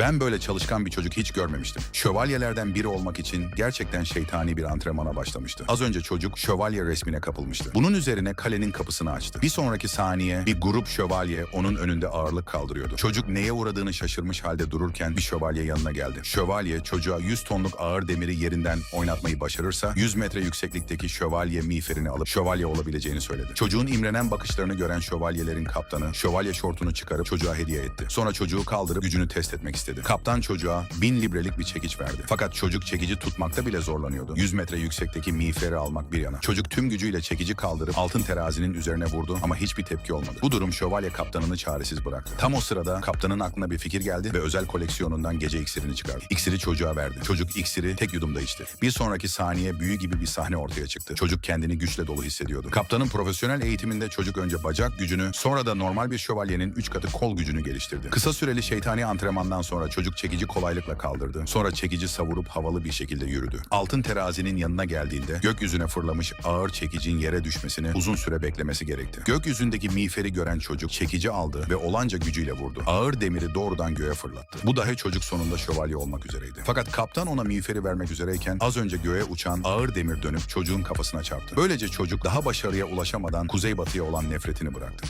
Ben böyle çalışkan bir çocuk hiç görmemiştim. Şövalyelerden biri olmak için gerçekten şeytani bir antrenmana başlamıştı. Az önce çocuk şövalye resmine kapılmıştı. Bunun üzerine kalenin kapısını açtı. Bir sonraki saniye bir grup şövalye onun önünde ağırlık kaldırıyordu. Çocuk neye uğradığını şaşırmış halde dururken bir şövalye yanına geldi. Şövalye çocuğa 100 tonluk ağır demiri yerinden oynatmayı başarırsa 100 metre yükseklikteki şövalye miğferini alıp şövalye olabileceğini söyledi. Çocuğun imrenen bakışlarını gören şövalyelerin kaptanı şövalye şortunu çıkarıp çocuğa hediye etti. Sonra çocuğu kaldırıp gücünü test etmek istedi. Kaptan çocuğa 1000 librelik bir çekiç verdi. Fakat çocuk çekici tutmakta bile zorlanıyordu. 100 metre yüksekteki miğferi almak bir yana. Çocuk tüm gücüyle çekici kaldırıp altın terazinin üzerine vurdu ama hiçbir tepki olmadı. Bu durum şövalye kaptanını çaresiz bıraktı. Tam o sırada kaptanın aklına bir fikir geldi ve özel koleksiyonundan gece iksirini çıkardı. İksiri çocuğa verdi. Çocuk iksiri tek yudumda içti. Bir sonraki saniye büyü gibi bir sahne ortaya çıktı. Çocuk kendini güçle dolu hissediyordu. Kaptanın profesyonel eğitiminde çocuk önce bacak gücünü sonra da normal bir şövalyenin 3 katı kol gücünü geliştirdi. Kısa süreli şeytani antrenmandan sonra çocuk çekici kolaylıkla kaldırdı. Sonra çekici savurup havalı bir şekilde yürüdü. Altın terazinin yanına geldiğinde gökyüzüne fırlamış ağır çekicin yere düşmesini uzun süre beklemesi gerekti. Gökyüzündeki miğferi gören çocuk çekici aldı ve olanca gücüyle vurdu. Ağır demiri doğrudan göğe fırlattı. Bu dahi çocuk sonunda şövalye olmak üzereydi. Fakat kaptan ona miğferi vermek üzereyken az önce göğe uçan ağır demir dönüp çocuğun kafasına çarptı. Böylece çocuk daha başarıya ulaşamadan kuzeybatıya olan nefretini bıraktı.